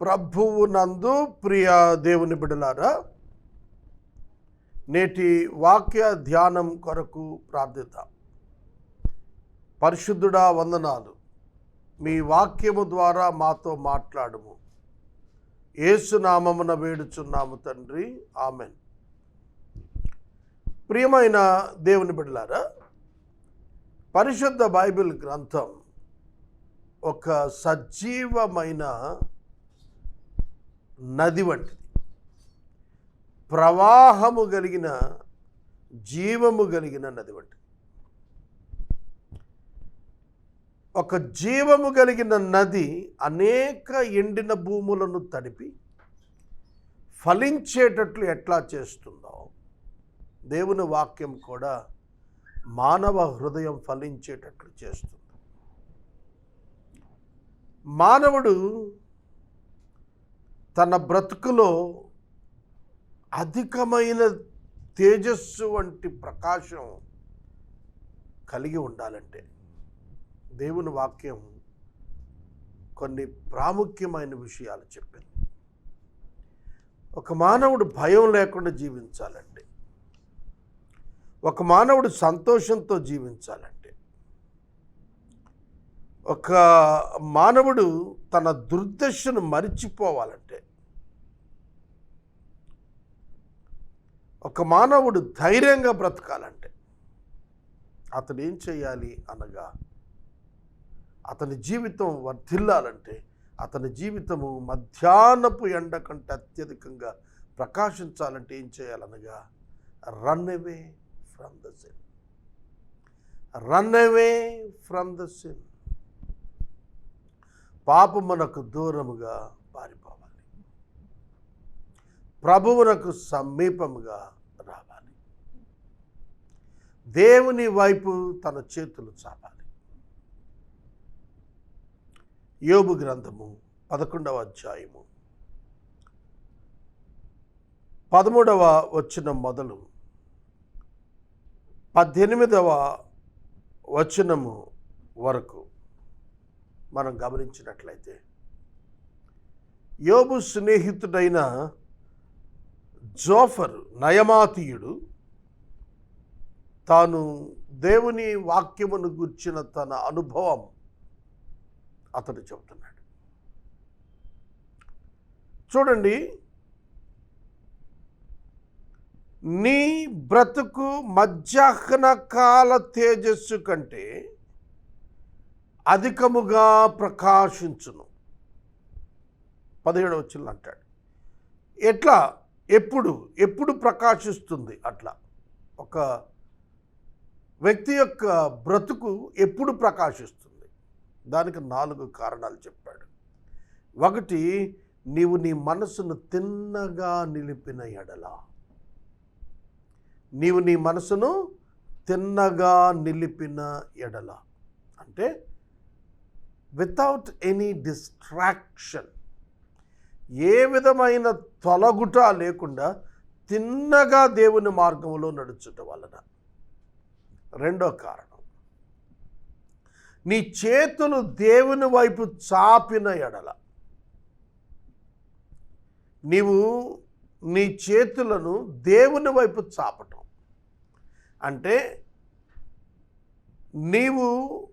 ప్రభువు నందు ప్రియ దేవుని బిడలారా నేటి వాక్య ధ్యానం కొరకు ప్రార్థిద్దాం. పరిశుద్ధుడా వందనాలు. మీ వాక్యము ద్వారా మాతో మాట్లాడము. ఏసునామమున వేడుచున్నాము తండ్రి. ఆమెన్. ప్రియమైన దేవుని బిడ్డలారా పరిశుద్ధ బైబిల్ గ్రంథం ఒక సజీవమైన నది వంటిది. ప్రవాహము కలిగిన జీవము కలిగిన నది వంటిది. ఒక జీవము కలిగిన నది అనేక ఎండిన భూములను తడిపి ఫలించేటట్లు ఎట్లా చేస్తుందో దేవుని వాక్యం కూడా మానవ హృదయం ఫలించేటట్లు చేస్తుంది. మానవుడు తన బ్రతుకులో అధికమైన తేజస్సు వంటి ప్రకాశం కలిగి ఉండాలంటే దేవుని వాక్యం కొన్ని ప్రాముఖ్యమైన విషయాలు చెప్పింది. ఒక మానవుడు భయం లేకుండా జీవించాలంటే ఒక మానవుడు సంతోషంతో జీవించాలంటే ఒక మానవుడు తన దుర్దశను మరిచిపోవాలంటే ఒక మానవుడు ధైర్యంగా బ్రతకాలంటే అతడు ఏం చేయాలి అనగా అతని జీవితం వర్ధిల్లాలంటే అతని జీవితము మధ్యాహ్నపు ఎండ కంటే అత్యధికంగా ప్రకాశించాలంటే ఏం చేయాలనగా run away from the sin run away from the sin పాపమునకు దూరముగా పారిపో ప్రభువునకు సమీపముగా రావాలి. దేవుని వైపు తన చేతులు చాపాలి. యోబు గ్రంథము పదకొండవ అధ్యాయము. పదమూడవ వచనం మొదలు. పద్దెనిమిదవ వచనము వరకు మనం గమనించినట్లయితే యోబు స్నేహితుడైన జోఫర్ నయమాతీయుడు తాను దేవుని వాక్యమును గుర్చిన తన అనుభవం అతడు చెబుతున్నాడు. చూడండి నీ బ్రతుకు మధ్యాహ్న కాల తేజస్సు కంటే అధికముగా ప్రకాశించును. పదిహేడు వచ్చింది అంటాడు. ఎట్లా? ఎప్పుడు ఎప్పుడు ప్రకాశిస్తుంది అట్లా? ఒక వ్యక్తి యొక్క బ్రతుకు ఎప్పుడు ప్రకాశిస్తుంది? దానికి నాలుగు కారణాలు చెప్పాడు. ఒకటి నీవు నీ మనసును తిన్నగా నిలిపిన ఎడల. నీవు నీ మనసును తిన్నగా నిలిపిన ఎడల. అంటే వితౌట్ ఎనీ డిస్ట్రాక్షన్ ఏ విధమైన తొలగుట లేకుండా తిన్నగా దేవుని మార్గంలో నడుచుట వలన. రెండో కారణం. నీ చేతులు దేవుని వైపు చాపిన ఎడల. నీవు నీ చేతులను దేవుని వైపు చాపటం. అంటే నీవు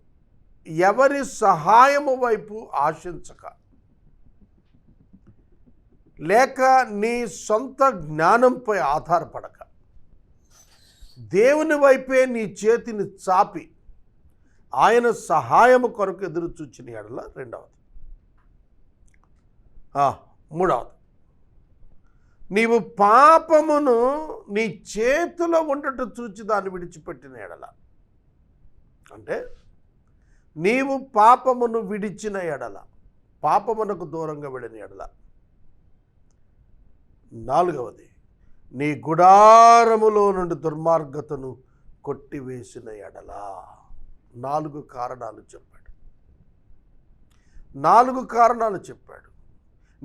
ఎవరి సహాయము వైపు ఆశించక. లేక నీ సొంత జ్ఞానంపై ఆధారపడక. దేవుని వైపే నీ చేతిని చాపి ఆయన సహాయము కొరకు ఎదురు చూచిన ఎడల రెండవది. మూడవది. నీవు పాపమును నీ చేతిలో ఉండట చూచి దాన్ని విడిచిపెట్టిన ఎడల. అంటే నీవు పాపమును విడిచిన ఎడల. పాపమునకు దూరంగా వెళ్ళిన ఎడల. నాలుగవది నీ గుడారములో నుండి దుర్మార్గతను కొట్టివేసిన ఎడల. నాలుగు కారణాలు చెప్పాడు. నాలుగు కారణాలు చెప్పాడు.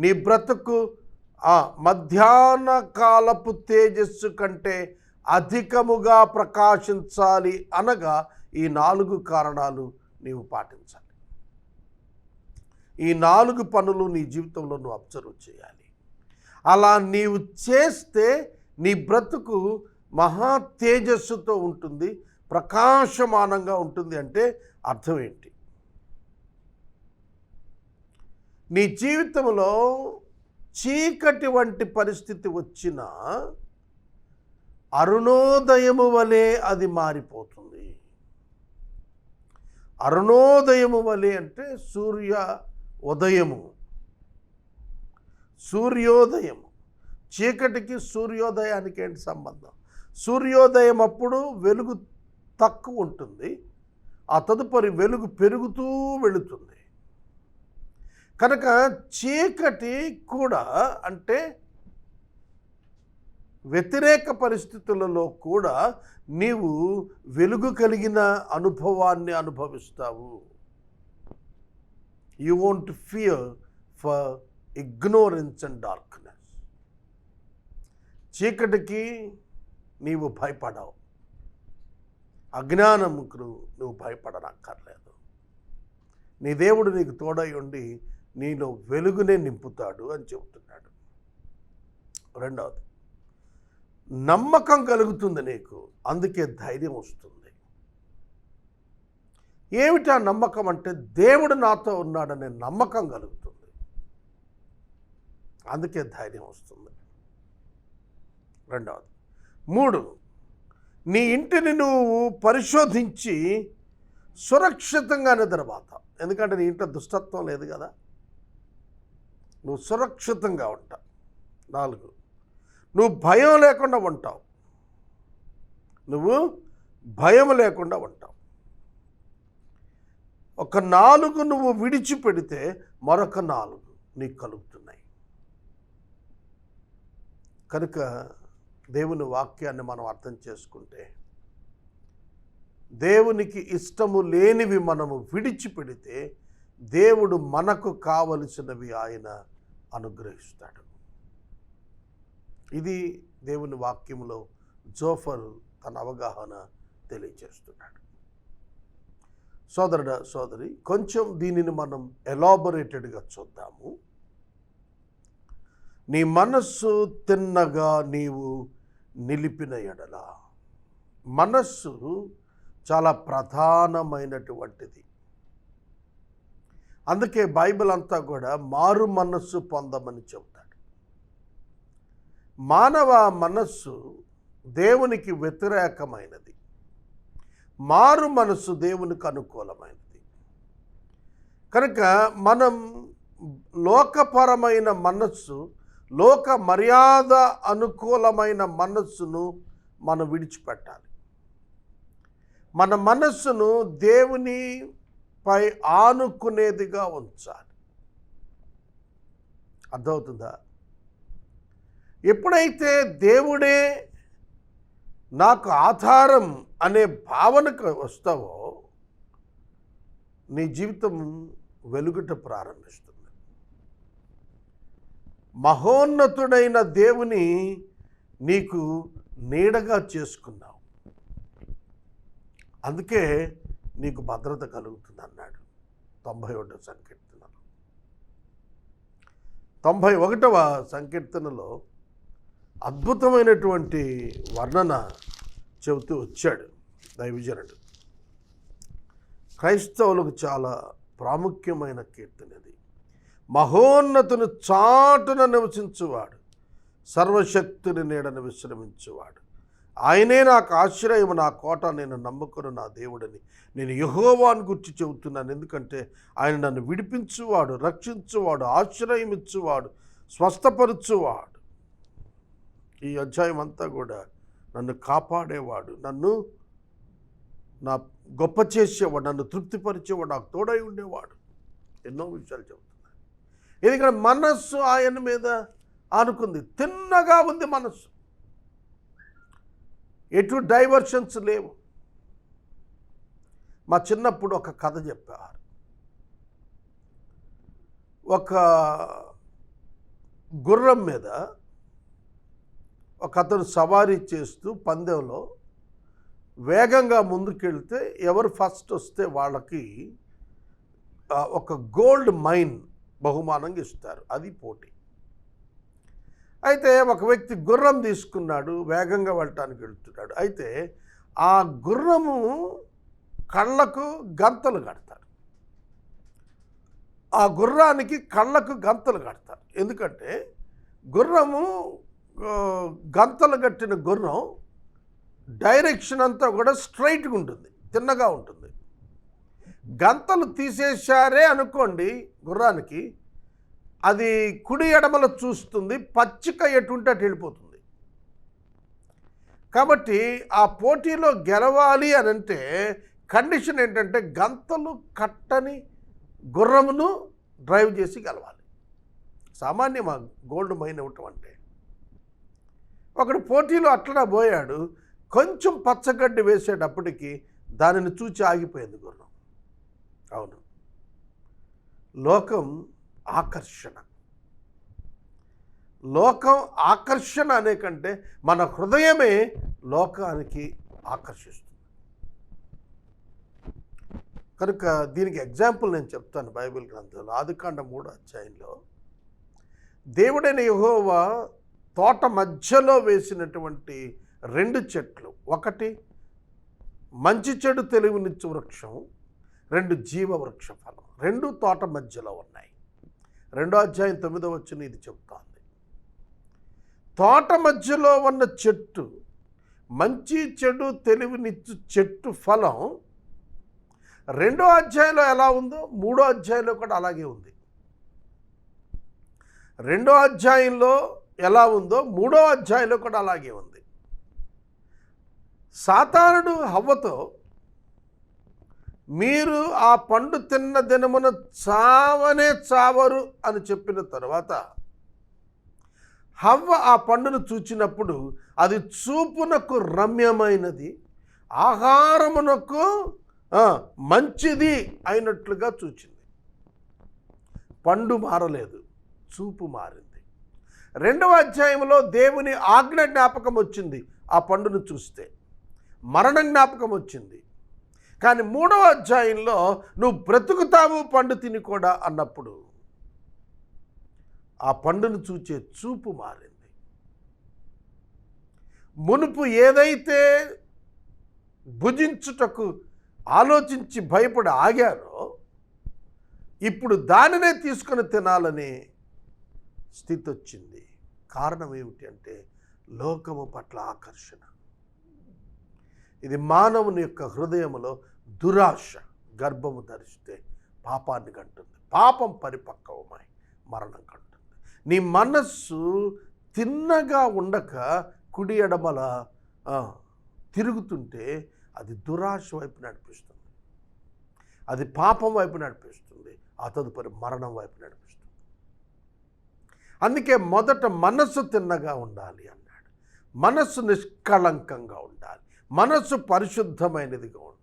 నీ బ్రతుకు ఆ మధ్యాహ్న కాలపు తేజస్సు కంటే అధికముగా ప్రకాశించాలి అనగా ఈ నాలుగు కారణాలు నీవు పాటించాలి. ఈ నాలుగు పనులు నీ జీవితంలో నువ్వు అబ్జర్వ్ చేయాలి. అలా నీవు చేస్తే నీ బ్రతుకు మహా తేజస్సుతో ఉంటుంది ప్రకాశమానంగా ఉంటుంది అంటే అర్థం ఏంటి? నీ జీవితంలో చీకటి వంటి పరిస్థితి వచ్చినా అరుణోదయము వలె అది మారిపోతుంది. అరుణోదయము వలె అంటే సూర్య ఉదయము. సూర్యోదయం చీకటికి సూర్యోదయానికి ఏంటి సంబంధం? సూర్యోదయం అప్పుడు వెలుగు తక్కువ ఉంటుంది. ఆ తదుపరి వెలుగు పెరుగుతూ వెళుతుంది. కనుక చీకటి కూడా అంటే వ్యతిరేక పరిస్థితులలో కూడా నీవు వెలుగు కలిగిన అనుభవాన్ని అనుభవిస్తావు. You won't fear for ignorance and darkness. చీకటికి నీవు భయపడవు. అజ్ఞానముకు నువ్వు భయపడనక్కర్లేదు. నీ దేవుడు నీకు తోడై ఉండి నీలో వెలుగునే నింపుతాడు అని చెబుతున్నాడు. రెండవది నమ్మకం కలుగుతుంది నీకు అందుకే ధైర్యం వస్తుంది. ఏమిటా నమ్మకం అంటే దేవుడు నాతో ఉన్నాడనే నమ్మకం కలుగుతుంది. అందుకే ధైర్యం వస్తుంది. రెండవది మూడు నీ ఇంటిని నువ్వు పరిశోధించి సురక్షితంగా నిద్రపోతావు. ఎందుకంటే నీ ఇంట్లో దుష్టత్వం లేదు కదా. నువ్వు సురక్షితంగా ఉంటావు నాలుగు నువ్వు భయం లేకుండా ఉంటావు. నువ్వు భయం లేకుండా ఉంటావు. ఒక నాలుగు నువ్వు విడిచిపెడితే మరొక నాలుగు నీకు కలుగుతున్నాయి. కనుక దేవుని వాక్యాన్ని మనం అర్థం చేసుకుంటే దేవునికి ఇష్టము లేనివి మనము విడిచిపెడితే దేవుడు మనకు కావలసినవి ఆయన అనుగ్రహిస్తాడు. ఇది దేవుని వాక్యంలో జోఫర్ తన అవగాహన తెలియజేస్తున్నాడు. సోదరుడ సోదరి కొంచెం దీనిని మనం ఎలాబొరేటెడ్గా చూద్దాము. నీ మనస్సు తిన్నగా నీవు నిలిపిన ఎడల. మనస్సు చాలా ప్రధానమైనటువంటిది. అందుకే బైబిల్ అంతా కూడా మారు మనస్సు పొందమని చెబుతాడు. మానవ మనస్సు దేవునికి వ్యతిరేకమైనది. మారు మనస్సు దేవునికి అనుకూలమైనది. కనుక మనం లోకపరమైన మనస్సు లోక మర్యాద అనుకూలమైన మనస్సును మనం విడిచిపెట్టాలి. మన మనస్సును దేవుని పై ఆనుకునేదిగా ఉంచాలి. అర్థమవుతుందా? ఎప్పుడైతే దేవుడే నాకు ఆధారం అనే భావనకు వస్తావో నీ జీవితం వెలుగుట ప్రారంభిస్తుంది. మహోన్నతుడైన దేవుని నీకు నీడగా చేసుకున్నావు. అందుకే నీకు భద్రత కలుగుతుంది అన్నాడు తొంభై ఒకటో సంకీర్తనలో. తొంభై ఒకటవ సంకీర్తనలో అద్భుతమైనటువంటి వర్ణన చెబుతూ వచ్చాడు దైవజనుడు. క్రైస్తవులకు చాలా ప్రాముఖ్యమైన కీర్తన ఇది మహోన్నతుని చాటున నివసించువాడు. సర్వశక్తుని నీడను విశ్రమించువాడు. ఆయనే నాకు ఆశ్రయము నా కోట నేను నమ్ముకును నా దేవుడని నేను యహోవాని గుర్చి చెబుతున్నాను. ఎందుకంటే ఆయన నన్ను విడిపించువాడు రక్షించువాడు ఆశ్రయం ఇచ్చువాడు స్వస్థపరచువాడు. ఈ అధ్యాయం అంతా కూడా నన్ను కాపాడేవాడు నన్ను నా గొప్ప చేసేవాడు నన్ను తృప్తిపరిచేవాడు నాకు తోడై ఉండేవాడు. ఎన్నో విషయాలు చెబుతాను. ఎందుకంటే మనస్సు ఆయన మీద అనుకుంది తిన్నగా ఉంది మనస్సు. ఎటు డైవర్షన్స్ లేవు. మా చిన్నప్పుడు ఒక కథ చెప్పారు ఒక గుర్రం మీద ఒక అతను సవారీ చేస్తూ పందెంలో వేగంగా ముందుకెళ్తే ఎవరు ఫస్ట్ వస్తే వాళ్ళకి ఒక గోల్డ్ మైన్ బహుమానంగా ఇస్తారు. అది పోటీ. అయితే ఒక వ్యక్తి గుర్రం తీసుకున్నాడు వేగంగా వెళ్ళటానికి వెళ్తున్నాడు. అయితే ఆ గుర్రము కళ్ళకు గంతలు కడతారు. ఆ గుర్రానికి కళ్ళకు గంతలు కడతారు. ఎందుకంటే గుర్రము గంతలు కట్టిన గుర్రం డైరెక్షన్ అంతా కూడా స్ట్రైట్గా ఉంటుంది తిన్నగా ఉంటుంది. గంతలు తీసేశారే అనుకోండి గుర్రానికి అది కుడి ఎడమల చూస్తుంది పచ్చిక ఎటుంటే అటు వెళ్ళిపోతుంది. కాబట్టి ఆ పోటీలో గెలవాలి అని అంటే కండిషన్ ఏంటంటే గంతలు కట్టని గుర్రమును డ్రైవ్ చేసి గెలవాలి. సామాన్యమా గోల్డ్ మైన్ ఇవ్వటం అంటే. ఒకడు పోటీలో అట్లా పోయాడు కొంచెం పచ్చగడ్డి వేసేటప్పటికి దానిని చూచి ఆగిపోయింది గుర్రం. అవును. లోకం ఆకర్షణ. లోకం ఆకర్షణ అనే కంటే మన హృదయమే లోకానికి ఆకర్షిస్తుంది. కనుక దీనికి ఎగ్జాంపుల్ నేను చెప్తాను బైబిల్ గ్రంథంలో. ఆదికాండ మూడో అధ్యాయంలో దేవుడైన యహోవా తోట మధ్యలో వేసినటువంటి రెండు చెట్లు. ఒకటి మంచి చెడు తెలివినిచ్చు వృక్షం. రెండు జీవ వృక్ష ఫలం రెండు తోట మధ్యలో ఉన్నాయి. రెండో అధ్యాయం తొమ్మిదో వచ్చిన ఇది చెప్తోంది తోట మధ్యలో ఉన్న చెట్టు మంచి చెడు తెలివినిచ్చు చెట్టు ఫలం రెండో అధ్యాయంలో ఎలా ఉందో మూడో అధ్యాయంలో కూడా అలాగే ఉంది. రెండో అధ్యాయంలో ఎలా ఉందో మూడో అధ్యాయంలో కూడా అలాగే ఉంది. సాతానుడు హవ్వతో మీరు ఆ పండు తిన్న దినమున చావనే చావరు అని చెప్పిన తర్వాత హవ్వ ఆ పండును చూచినప్పుడు అది చూపునకు రమ్యమైనది ఆహారమునకు మంచిది అయినట్లుగా చూచింది. పండు మారలేదు చూపు మారింది. రెండవ అధ్యాయంలో దేవుని ఆజ్ఞ జ్ఞాపకం వచ్చింది ఆ పండును చూస్తే. మరణ జ్ఞాపకం వచ్చింది. కానీ మూడవ అధ్యాయంలో నువ్వు బ్రతుకుతావు పండు తిని కూడా అన్నప్పుడు ఆ పండును చూచే చూపు మారింది. మునుపు ఏదైతే భుజించుటకు ఆలోచించి భయపడి ఆగారో ఇప్పుడు దానినే తీసుకొని తినాలని స్థితి వచ్చింది కారణం ఏమిటి అంటే లోకము పట్ల ఆకర్షణ. ఇది మానవుని యొక్క హృదయంలో దురాశ గర్భము ధరిస్తే పాపాన్ని కంటుంది. పాపం పరిపక్వమై మరణం కంటుంది. నీ మనస్సు తిన్నగా ఉండక కుడి ఎడమల తిరుగుతుంటే అది దురాశ వైపు నడిపిస్తుంది. అది పాపం వైపు నడిపిస్తుంది. ఆ తదుపరి మరణం వైపు నడిపిస్తుంది. అందుకే మొదట మనస్సు తిన్నగా ఉండాలి అన్నాడు. మనస్సు నిష్కళంకంగా ఉండాలి. మనస్సు పరిశుద్ధమైనదిగా ఉండాలి.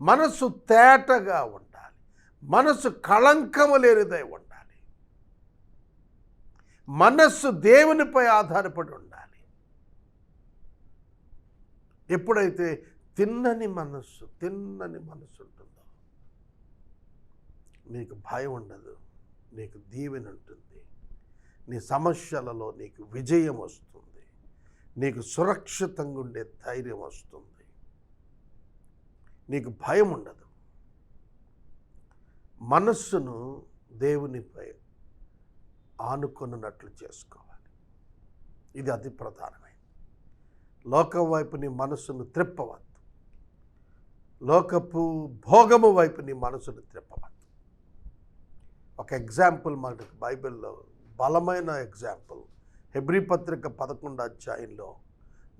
మనసు తేటగా ఉండాలి. మనసు కళంకము లేనిదై ఉండాలి. మనస్సు దేవునిపై ఆధారపడి ఉండాలి. ఎప్పుడైతే తిన్నని మనస్సు తిన్నని మనస్సు ఉంటుందో నీకు భయం ఉండదు నీకు దీవెన ఉంటుంది. నీ సమస్యలలో నీకు విజయం వస్తుంది. నీకు సురక్షితంగా ఉండే ధైర్యం వస్తుంది. నీకు భయం ఉండదు. మనస్సును దేవునిపై ఆనుకొనున్నట్లు చేసుకోవాలి. ఇది అతి ప్రధానమైనది. లోకం వైపు నీ మనస్సును త్రిప్పవద్దు. లోకపు భోగము వైపు నీ మనసును త్రిప్పవద్దు. ఒక ఎగ్జాంపుల్ మనకు బైబిల్లో బలమైన ఎగ్జాంపుల్. హెబ్రి పత్రిక పదకొండు అధ్యాయంలో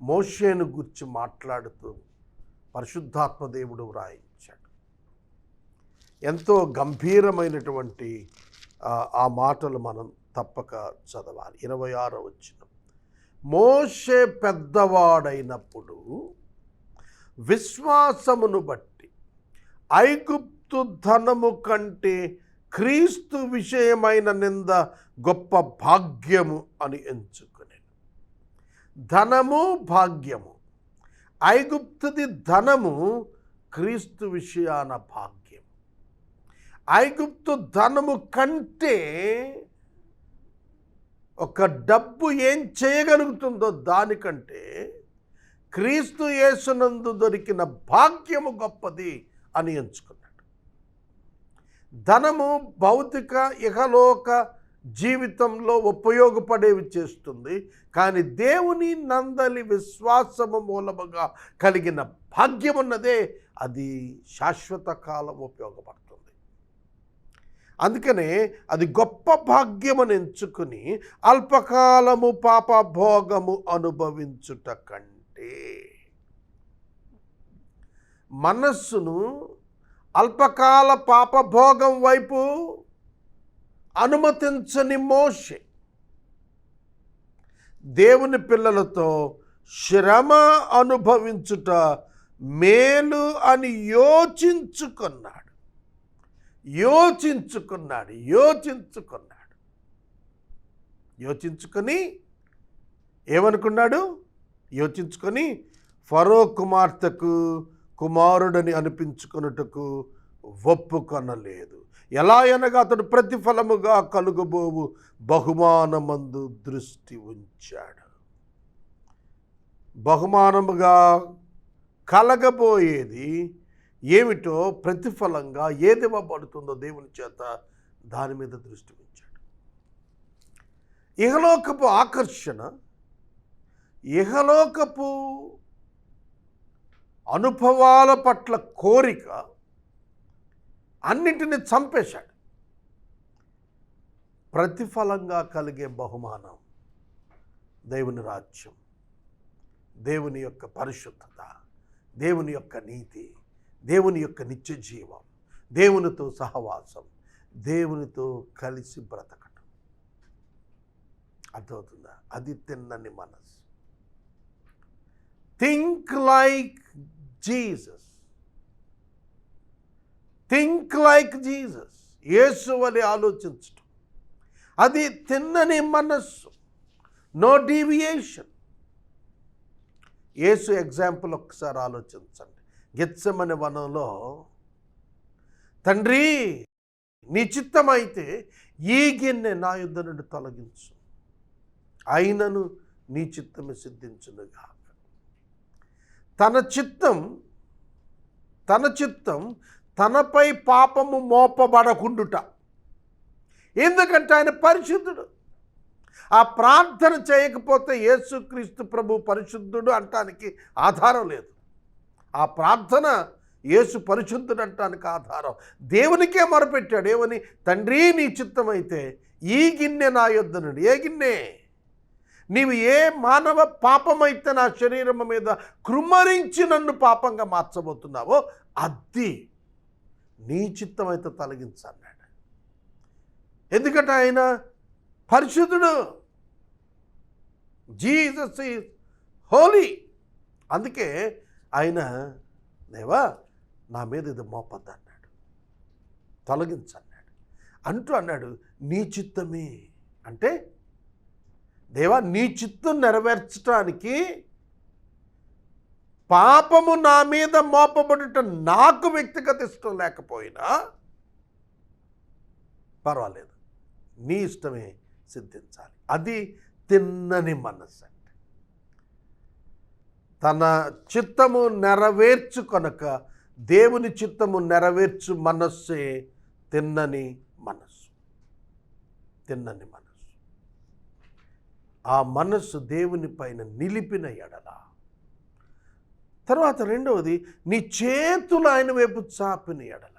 మోషేను గురించి మాట్లాడుతూ పరిశుద్ధాత్మ దేవుడు వ్రాయించాడు. ఎంతో గంభీరమైనటువంటి ఆ, మాటలు మనం తప్పక చదవాలి. ఇరవై ఆరో వచ్చిన మోషే పెద్దవాడైనప్పుడు విశ్వాసమును బట్టి ఐగుప్తు ధనము కంటే క్రీస్తు విషయమైన నింద గొప్ప భాగ్యము అని ఎంచుకునేది ధనము భాగ్యము ఐగుప్తుది ధనము క్రీస్తు విషయాన భాగ్యం. ఐగుప్తు ధనము కంటే ఒక డబ్బు ఏం చేయగలుగుతుందో దానికంటే క్రీస్తు యేసునందు దొరికిన భాగ్యము గొప్పది అని ఎంచుకున్నాడు. ధనము భౌతిక ఇహలోక జీవితంలో ఉపయోగపడేవి చేస్తుంది. కానీ దేవుని నందలి విశ్వాసము మూలముగా కలిగిన భాగ్యం ఉన్నదే అది శాశ్వత కాలం ఉపయోగపడుతుంది. అందుకనే అది గొప్ప భాగ్యమని ఎంచుకుని అల్పకాలము పాప భోగము అనుభవించుట కంటే మనస్సును అల్పకాల పాపభోగం వైపు అనుమతించని మోషే. దేవుని పిల్లలతో శ్రమ అనుభవించుట మేలు అని యోచించుకున్నాడు. యోచించుకున్నాడు యోచించుకున్నాడు. యోచించుకొని ఏమనుకున్నాడు? యోచించుకొని ఫరో కుమార్తెకు కుమారుడని అనిపించుకొనుటకు ఒప్పుకొనలేదు. ఎలా అనగా అతడు ప్రతిఫలముగా కలుగబోవు బహుమానమందు దృష్టి ఉంచాడు. బహుమానముగా కలగబోయేది ఏమిటో ప్రతిఫలంగా ఏది ఇవ్వబడుతుందో దేవుని చేత దాని మీద దృష్టి ఉంచాడు. ఇహలోకపు ఆకర్షణ ఇహలోకపు అనుభవాల పట్ల కోరిక అన్నింటిని చంపేశాడు. ప్రతిఫలంగా కలిగే బహుమానం దేవుని రాజ్యం దేవుని యొక్క పరిశుద్ధత దేవుని యొక్క నీతి దేవుని యొక్క నిత్య జీవం దేవునితో సహవాసం దేవునితో కలిసి బ్రతకటం. అర్థమవుతుందా? అది తిన్నని మనసు. Think like Jesus think like Jesus యేసు వలె ఆలోచించటం. అది తిన్నని మనస్సు. నో డీవియేషన్ యేసు ఎగ్జాంపుల్ ఒక్కసారి ఆలోచించండి. గిచ్చమని వనంలో తండ్రి నీ చిత్తమైతే ఈ గిన్నె నా యుద్ధ నుండి తొలగించు. అయినను నీ చిత్తమే సిద్ధించునుగా తన చిత్తం తన చిత్తం తనపై పాపము మోపబడకుండుట. ఎందుకంటే ఆయన పరిశుద్ధుడు. ఆ ప్రార్థన చేయకపోతే యేసుక్రీస్తు ప్రభు పరిశుద్ధుడు అంటానికి ఆధారం లేదు. ఆ ప్రార్థన యేసు పరిశుద్ధుడు అంటానికి ఆధారం. దేవునికే మొరపెట్టాడు. ఏమని? తండ్రి నీ చిత్తమైతే ఈ గిన్నె నా యొద్ద నుండి. ఏ గిన్నె? నీవు ఏ మానవ పాపమైతే నా శరీరం మీద కృమ్మరించి నన్ను పాపంగా మార్చబోతున్నావో అది నీ చిత్తమైతే తొలగించన్నాడు. ఎందుకంటే ఆయన పరిశుద్ధుడు. జీసస్ ఈ హోలీ. అందుకే ఆయన దేవా నా మీద ఇది మోపద్దు అన్నాడు తొలగించన్నాడు. అంటూ అన్నాడు నీ చిత్తమే. అంటే దేవా నీ చిత్తం నెరవేర్చడానికి పాపము నా మీద మోపబడుట నాకు వ్యక్తిగత ఇష్టం లేకపోయినా పర్వాలేదు. నీ ఇష్టమే సిద్ధించాలి. అది తిన్నని మనసు. అంటే తన చిత్తము నెరవేర్చు కనుక దేవుని చిత్తము నెరవేర్చు మనస్సే తిన్నని మనస్సు తిన్నని మనస్సు ఆ మనస్సు దేవుని పైన నిలిపిన ఎడలా తర్వాత రెండవది నీ చేతులు ఆయన వైపు చాపిన ఎడల.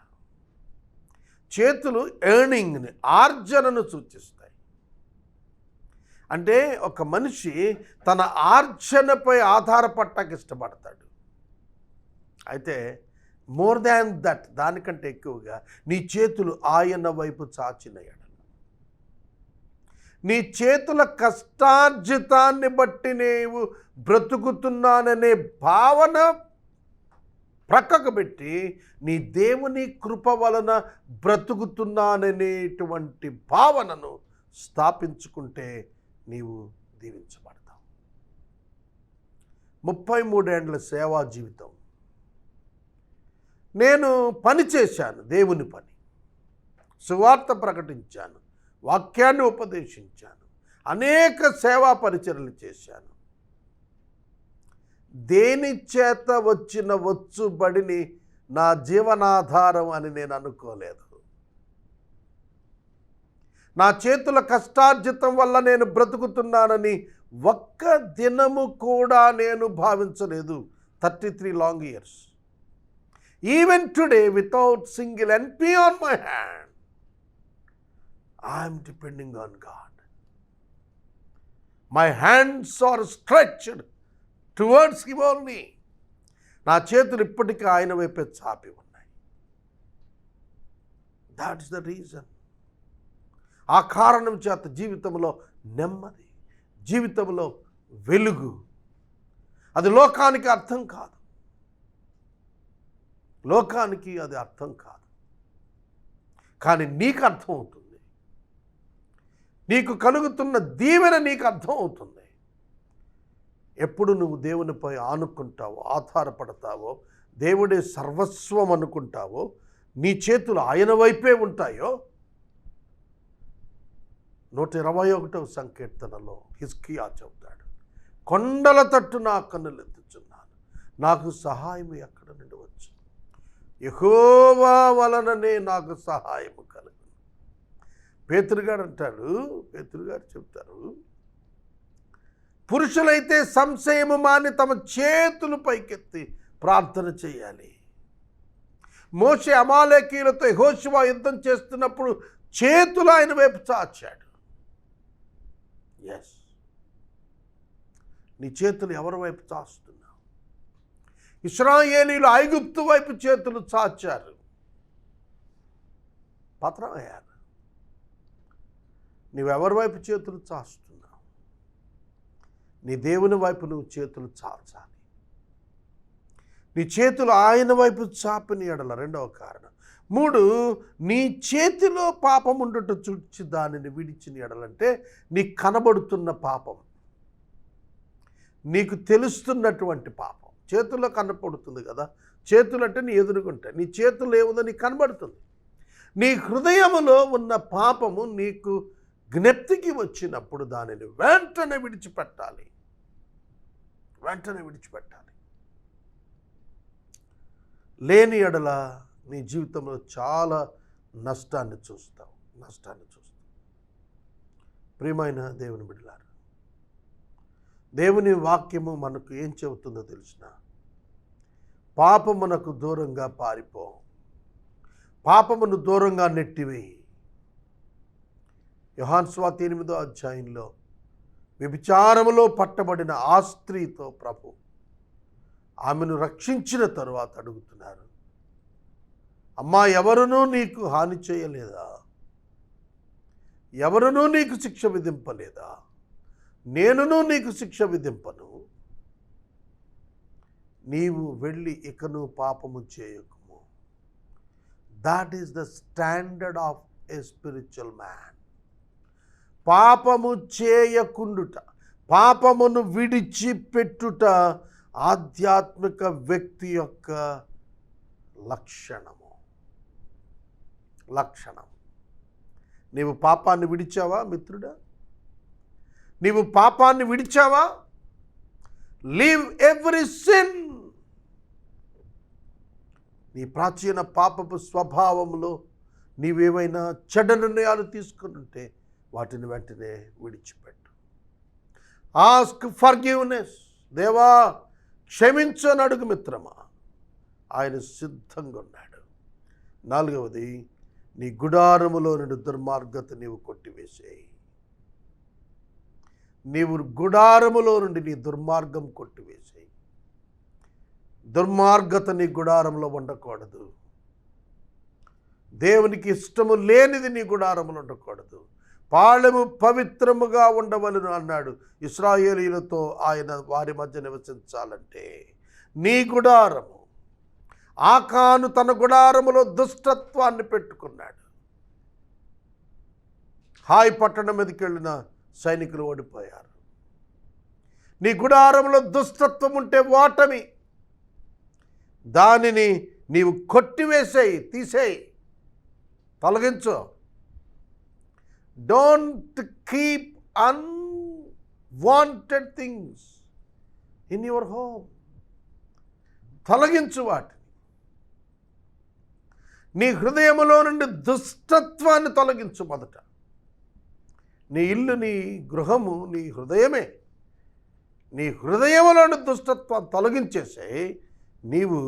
చేతులు ఎర్నింగ్ని ఆర్జనను సూచిస్తాయి. అంటే ఒక మనిషి తన ఆర్జనపై ఆధారపడటానికి ఇష్టపడతాడు. అయితే మోర్ దాన్ దట్ దానికంటే ఎక్కువగా నీ చేతులు ఆయన వైపు చాచిన ఎడల. నీ చేతుల కష్టార్జితాన్ని బట్టి నీవు బ్రతుకుతున్నాననే భావన ప్రక్కకు పెట్టి నీ దేవుని కృప వలన బ్రతుకుతున్నాననేటువంటి భావనను స్థాపించుకుంటే నీవు దీవించబడతావు. ముప్పై మూడేండ్ల సేవా జీవితం. నేను పని చేశాను దేవుని పని. సువార్త ప్రకటించాను. వాక్యాన్ని ఉపదేశించాను. అనేక సేవా పరిచయలు చేశాను. దేని చేత వచ్చిన వచ్చుబడిని నా జీవనాధారం అని నేను అనుకోలేదు. నా చేతుల కష్టార్జితం వల్ల నేను బ్రతుకుతున్నానని ఒక్క దినము కూడా నేను భావించలేదు. Thirty three long years. Even today without single NP on my hand I'm depending on God my hands are stretched towards him only నా చేతులు ఇప్పటికీ ఆయన వైపే చాపి ఉన్నాయి. దాట్స్ ద రీజన్ ఆ కారణం చేత జీవితంలో నెమ్మది జీవితంలో వెలుగు. అది లోకానికి అర్థం కాదు. లోకానికి అది అర్థం కాదు. కానీ నీకు అర్థం అవుతుంది నీకు కలుగుతున్న దీవెన నీకు అర్థం అవుతుంది. ఎప్పుడు నువ్వు దేవునిపై ఆనుకుంటావో ఆధారపడతావో దేవుడే సర్వస్వం అనుకుంటావో నీ చేతులు ఆయన వైపే ఉంటాయో నూట ఇరవై ఒకటవ సంకీర్తనలో హిస్కియా చెబుతాడు కొండల తట్టు నా కన్నులు ఎత్తుచున్నాను నాకు సహాయం ఎక్కడ నుండి వచ్చు యహోవా వలననే నాకు సహాయం కలుగు. పేతురుగాడు అంటాడు పేతురుగారు చెప్తారు పురుషులైతే సంశయము మాని తమ చేతులు పైకెత్తి ప్రార్థన చేయాలి. మోసే అమాలేకీలతో యెహోషువ యుద్ధం చేస్తున్నప్పుడు చేతులు ఆయన వైపు చాచాడు. ఎస్ నీ చేతులు ఎవరి వైపు చాస్తున్నావు? ఇస్రాయేలీలు ఐగుప్తు వైపు చేతులు చాచారు. పత్రం అయ్యారు. నీవెవరి వైపు చేతులు చాస్తున్నావు నీ దేవుని వైపు నువ్వు చేతులు చాచాలి. నీ చేతులు ఆయన వైపు చాపని ఎడల రెండవ కారణం. మూడు నీ చేతిలో పాపం ఉండటం చూచి దానిని విడిచిన ఎడలంటే నీకు కనబడుతున్న పాపం. నీకు తెలుస్తున్నటువంటి పాపం. చేతుల్లో కనపడుతుంది కదా? చేతులు అంటే నీ ఎదురుగుంటాయి నీ చేతులు ఏముందో నీకు కనబడుతుంది. నీ హృదయములో ఉన్న పాపము నీకు జ్ఞప్తికి వచ్చినప్పుడు దానిని వెంటనే విడిచిపెట్టాలి. వెంటనే విడిచిపెట్టాలి. లేని ఎడల నీ జీవితంలో చాలా నష్టాన్ని చూస్తావు. నష్టాన్ని చూస్తావు. ప్రియమైన దేవుని బిడ్డలారు దేవుని వాక్యము మనకు ఏం చెబుతుందో తెలిసిన పాపమునకు దూరంగా పారిపో. పాపమును దూరంగా నెట్టివేయి. యోహాన్ స్వాతి ఎనిమిదో అధ్యాయంలో వ్యభిచారములో పట్టబడిన ఆ స్త్రీతో ప్రభు ఆమెను రక్షించిన తరువాత అడుగుతున్నారు అమ్మా ఎవరునూ నీకు హాని చేయలేదా? ఎవరునూ నీకు శిక్ష విధింపలేదా? నేనును నీకు శిక్ష విధింపను. నీవు వెళ్ళి ఇకను పాపము చేయకుము. That is the standard of a spiritual man పాపము చేయకుండుట పాపమును విడిచిపెట్టుట ఆధ్యాత్మిక వ్యక్తి యొక్క లక్షణము. లక్షణం. నీవు పాపాన్ని విడిచావా మిత్రుడా? నీవు పాపాన్ని విడిచావా? Leave every sin. నీ ప్రాచీన పాపపు స్వభావంలో నీవేమైనా చెడ నిర్ణయాలు తీసుకుని ఉంటే వాటిని వెంటనే విడిచిపెట్టు. ఆస్క్ ఫర్ గివ్నెస్ దేవా క్షమించని అడుగు మిత్రమా. ఆయన సిద్ధంగా ఉన్నాడు నాలుగవది నీ గుడారములో నుండి దుర్మార్గత నీవు కొట్టివేసేయి. నీవు గుడారములో నుండి నీ దుర్మార్గం కొట్టివేసేయి. దుర్మార్గత నీ గుడారంలో ఉండకూడదు. దేవునికి ఇష్టము లేనిది నీ గుడారములు ఉండకూడదు. పాళెము పవిత్రముగా ఉండవలను అన్నాడు. ఇస్రాయేలీలతో ఆయన వారి మధ్య నివసించాలంటే నీ గుడారము ఆకాను తన గుడారములో దుష్టత్వాన్ని పెట్టుకున్నాడు. హాయ్ పట్టణం మీదకి వెళ్ళిన సైనికులు ఓడిపోయారు. నీ గుడారంలో దుష్టత్వం ఉంటే ఓటమి దానిని నీవు కొట్టివేసేయి తీసేయి తొలగించు. Don't keep unwanted things in your home తొలగించు వాటిని. నీ హృదయములో నుండి దుష్టత్వాన్ని తొలగించు మొదట. నీ ఇల్లు నీ గృహము నీ హృదయమే నీ హృదయములోని దుష్టత్వాన్ని తొలగించేసే నీవు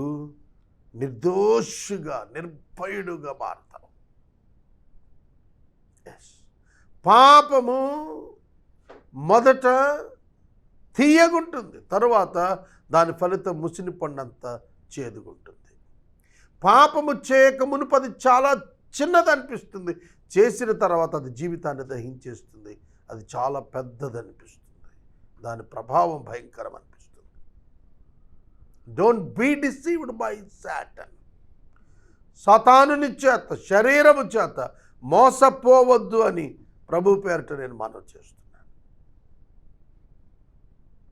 నిర్దోషిగా నిర్భయుడుగా మారుతావు. ఎస్ పాపము మొదట తీయగుంటుంది. తరువాత దాని ఫలితం ముసిని పండంత చేదుగుంటుంది. పాపము చేయక మునుపది చాలా చిన్నది అనిపిస్తుంది చేసిన తర్వాత అది జీవితాన్ని దహించేస్తుంది. అది చాలా పెద్దది అనిపిస్తుంది దాని ప్రభావం భయంకరం అనిపిస్తుంది don't be deceived by Satan సతానుని చేత శరీరము చేత మోసపోవద్దు అని ప్రభు పేరిట నేను మనవి చేస్తున్నాను.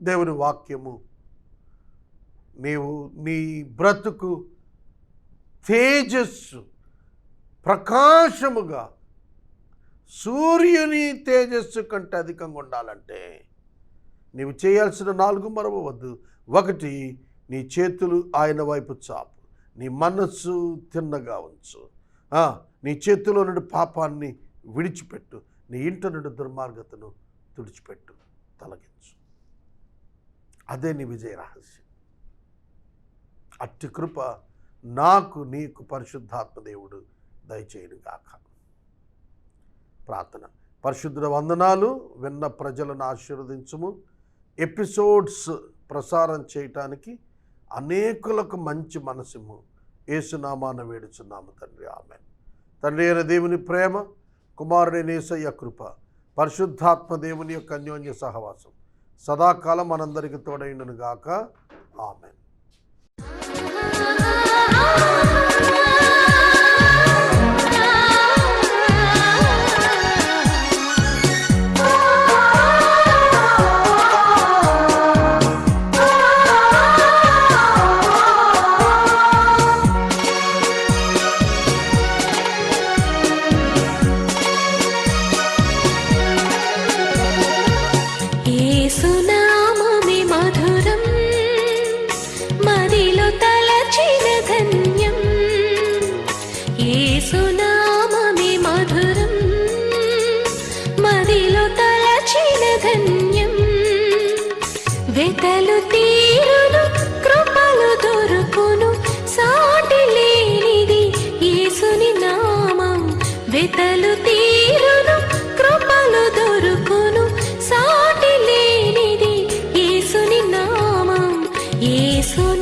దేవుని వాక్యము నీవు నీ బ్రతుకు తేజస్సు ప్రకాశముగా సూర్యుని తేజస్సు కంటే అధికంగా ఉండాలంటే నీవు చేయాల్సిన నాలుగు మరవవద్దు ఒకటి నీ చేతులు ఆయన వైపు చాపు. నీ మనస్సు తిన్నగా ఉంచు. నీ చేతిలో నుండి పాపాన్ని విడిచిపెట్టు. నీ ఇంటి నుండి దుర్మార్గతను తుడిచిపెట్టు తొలగించు. అదే నీ విజయ రహస్యం. అట్టి కృప నాకు నీకు పరిశుద్ధాత్మ దేవుడు దయచేయను గాక ప్రార్థన. పరిశుద్ధుల వందనాలు విన్న ప్రజలను ఆశీర్వదించుము. ఎపిసోడ్స్ ప్రసారం చేయటానికి అనేకులకు మంచి మనసుము ఏసునామాన వేడుచున్నాము తండ్రి. ఆమె తండ్రి అయిన దేవుని ప్రేమ కుమారుని నేసయ్య కృప పరిశుద్ధాత్మ దేవుని యొక్క అన్యోన్య సహవాసం. సదాకాలం మనందరికి తోడైనను గాక ఆమెన్.